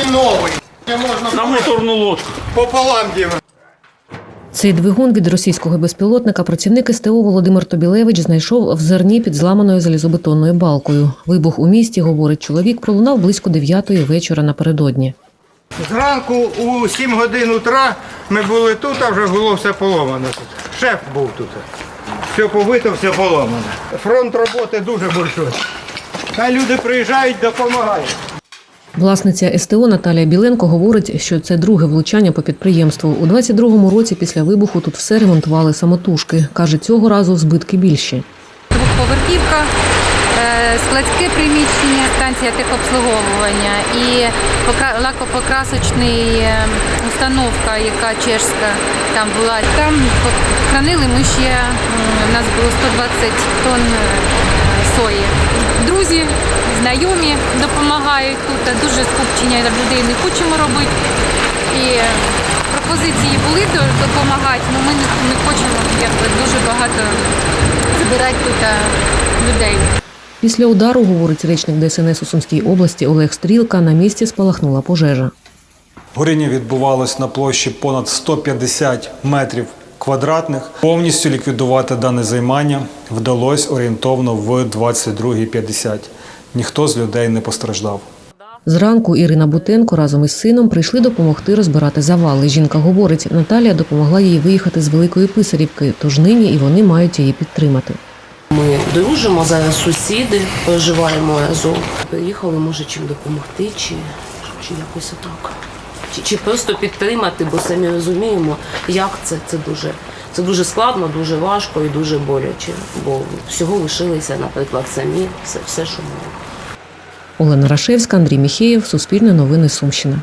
Він новий. На моторну лодку. пополам діма. Цей двигун від російського безпілотника працівник СТО Володимир Тобілевич знайшов в зерні під зламаною залізобетонною балкою. Вибух у місті, говорить чоловік, пролунав близько 9 вечора напередодні. Зранку у 7 годин утра ми були тут, а вже було все поломано тут. Шеф був тут. Все побито, все поломано. Фронт роботи дуже большой. Хай люди приїжджають, допомагають. Власниця СТО Наталія Біленко говорить, що це друге влучання по підприємству. У 22-му році після вибуху тут все ремонтували самотужки. Каже, цього разу збитки більші. Двохповерхівка, е, складське приміщення, станція техобслуговування і покра- лакопокрасочний е, установка, яка чешська там була. Там хранили ми ще, у нас було 120 тонн е, сої. Знайомі допомагають тут. Дуже скупчення людей не хочемо робити. І е, пропозиції були до- допомагати, але ми не, не хочемо якби, дуже багато збирати тут е, людей. Після удару, говорить речник ДСНС у Сумській області Олег Стрілка, на місці спалахнула пожежа. Горіння відбувалось на площі понад 150 метрів квадратних. Повністю ліквідувати дане займання вдалося орієнтовно в 22.50. Ніхто з людей не постраждав. Зранку Ірина Бутенко разом із сином прийшли допомогти розбирати завали. Жінка говорить, Наталія допомогла їй виїхати з Великої Писарівки, тож нині і вони мають її підтримати. Ми дружимо зараз сусіди, проживаємо разом. Приїхали, може чим допомогти, чи, чи якось отак. Чи, чи просто підтримати, бо самі розуміємо, як це. Це дуже, це дуже складно, дуже важко і дуже боляче. Бо всього лишилися, наприклад, самі, все, все що ми. Олена Рашевська, Андрій Міхеєв, Суспільне новини Сумщина.